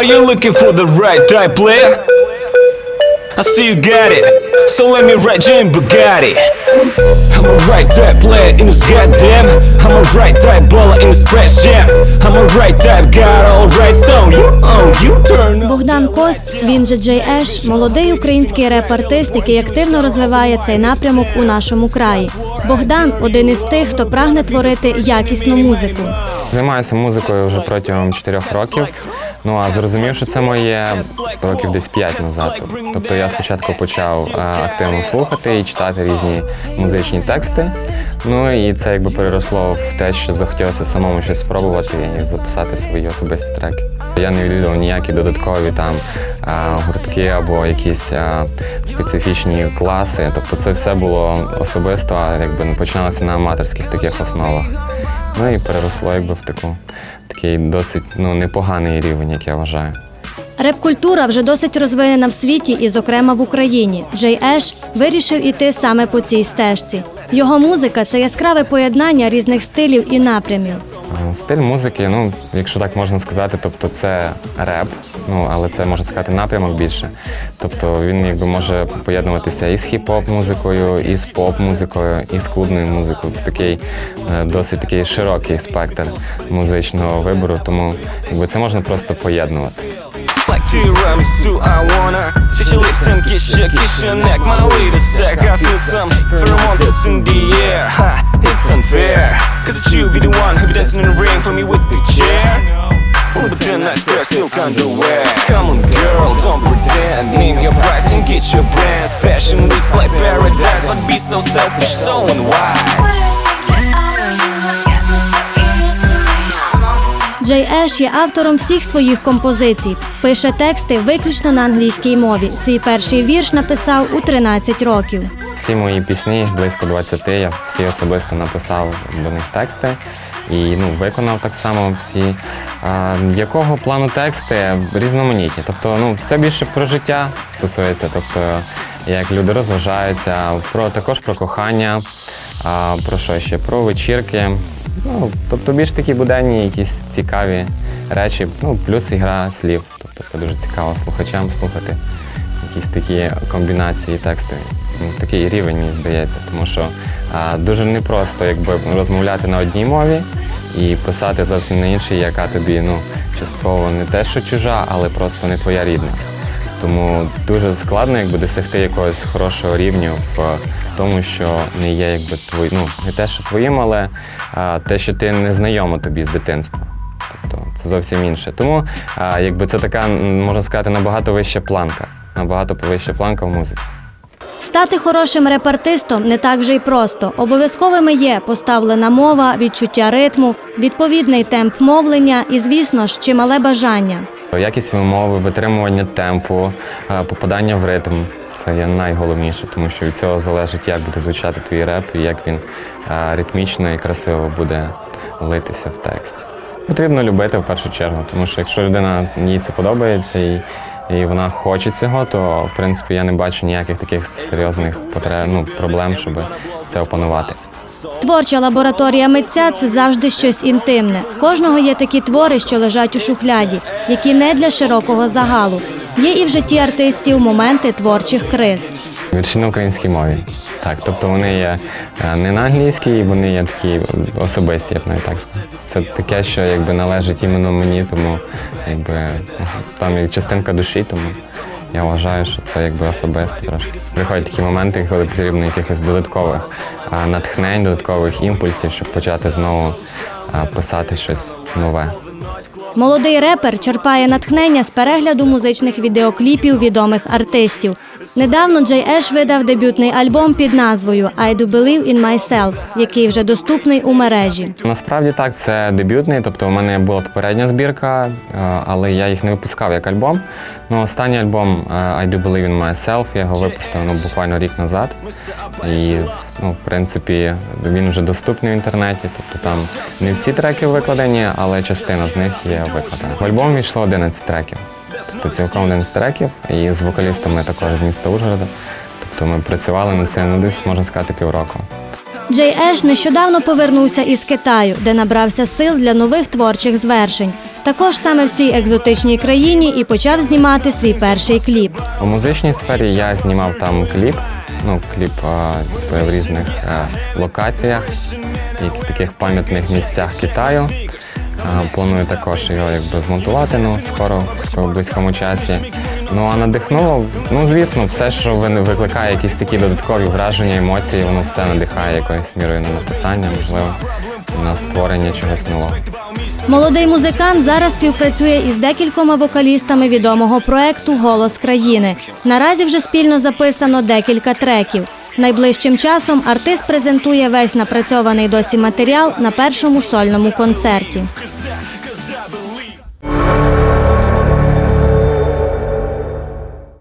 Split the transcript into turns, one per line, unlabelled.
Are you looking for the right type player? I see you got it. So let me ride you in Bugatti. I'm a right type player in this goddamn. I'm a right type baller in this fresh jam. I'm a right type got all right so you oh you turn up.
Богдан Кость, він же Джей Еш, молодий український реп-артист, який активно розвиває цей напрямок у нашому краї. Богдан один із тих, хто прагне творити якісну музику.
Займаюся музикою вже протягом 4 років. Ну а зрозумів, що це моє років десь 5 назад. Тобто я спочатку почав е, активно слухати і читати різні музичні тексти. Ну і це якби переросло в те, що захотілося самому щось спробувати і записати свої особисті треки. Я не відвідував ніякі додаткові там е, гуртки або якісь е, специфічні класи. Тобто це все було особисто, якби починалося на аматорських таких основах. Ну і переросло якби в таку такий досить ну непоганий рівень, як я вважаю.
Реп-культура вже досить розвинена в світі і, зокрема, в Україні. Джей Еш вирішив іти саме по цій стежці. Його музика це яскраве поєднання різних стилів і напрямів.
Е, Стиль музики, ну якщо так можна сказати, тобто це реп, ну але це можна сказати напрямок більше. Тобто він якби може поєднуватися і з хіп-хоп музикою, і з поп-музикою, і з клубною музикою. Це такий е, досить такий широкий спектр музичного вибору, тому якби це можна просто поєднувати.
Like tiramisu, I wanna Kiss your lips and kiss your, kiss your neck My way to sack, I feel some pheromones that's in the air ha, It's unfair Cause it's you be the one who be dancing in the ring For me with the chair Only pretend I spare silk underwear Come on girl, don't pretend Name your price and get your brands Fashion weeks like paradise But be so selfish, so unwise
Джей Еш є автором всіх своїх композицій. Пише тексти виключно на англійській мові. Свій перший вірш написав у 13 років.
Всі мої пісні, близько 20, я всі особисто написав до них тексти і ну, виконав так само всі. А, якого плану тексти різноманітні. Тобто, ну, це більше про життя стосується, тобто як люди розважаються, про також про кохання, а, про що ще? Про вечірки. Ну, тобто більш такі буденні, якісь цікаві речі, ну, плюс ігра слів. Тобто це дуже цікаво слухачам слухати якісь такі комбінації текстові. Такий рівень, мені здається, тому що а, дуже непросто якби, розмовляти на одній мові і писати зовсім на іншій, яка тобі ну, частково не те, що чужа, але просто не твоя рідна. Тому дуже складно якби, досягти якогось хорошого рівня в тому, що не є якби твої, ну не те, що твоїм, але а, те, що ти не знайома тобі з дитинства. Тобто це зовсім інше. Тому а, якби це така, можна сказати, набагато вища планка. Набагато вища планка в музиці.
Стати хорошим репартистом не так вже й просто. Обов'язковими є поставлена мова, відчуття ритму, відповідний темп мовлення і, звісно ж, чимале бажання.
Якість вимови, витримування темпу, е, попадання в ритм це є найголовніше, тому що від цього залежить, як буде звучати твій реп і як він е, ритмічно і красиво буде литися в тексті. Потрібно любити в першу чергу, тому що якщо людина їй це подобається і вона хоче цього, то в принципі я не бачу ніяких таких серйозних потреб, ну, проблем, щоб це опанувати.
Творча лабораторія митця це завжди щось інтимне. В кожного є такі твори, що лежать у шухляді, які не для широкого загалу. Є і в житті артистів моменти творчих криз.
Вірші на українській мові. Так, тобто вони є е, не на англійській, вони є такі особисті, я б навіть так сказав. Це таке, що якби належить іменно мені, тому якби там є частинка душі, тому я вважаю, що це якби особисто трошки. Приходять такі моменти, коли потрібно якихось додаткових натхнень, додаткових імпульсів, щоб почати знову писати щось нове.
Молодий репер черпає натхнення з перегляду музичних відеокліпів відомих артистів. Недавно Джей Еш видав дебютний альбом під назвою «I do believe in myself», який вже доступний у мережі.
Насправді так, це дебютний, тобто у мене була попередня збірка, е, але я їх не випускав як альбом. Ну, останній альбом е, I Do Believe in Myself, я його випустив ну, буквально рік назад. І, ну, в принципі, він вже доступний в інтернеті. Тобто там не всі треки викладені, але частина з них є викладена. В альбом війшло 11 треків. Тобто цілком 11 треків, і з вокалістами також з міста Ужгорода. Тобто ми працювали над цим ну, десь, можна сказати, півроку.
Джей Еш нещодавно повернувся із Китаю, де набрався сил для нових творчих звершень. Також саме в цій екзотичній країні і почав знімати свій перший кліп.
У музичній сфері я знімав там кліп. Ну, кліп а, в різних е, локаціях, і таких пам'ятних місцях Китаю. А, планую також його якби змонтувати ну, скоро в близькому часі. Ну а надихнуло, ну звісно, все, що ви- викликає якісь такі додаткові враження, емоції, воно все надихає якоюсь мірою на написання, можливо, на створення чогось нового.
Молодий музикант зараз співпрацює із декількома вокалістами відомого проекту Голос країни. Наразі вже спільно записано декілька треків. Найближчим часом артист презентує весь напрацьований досі матеріал на першому сольному концерті.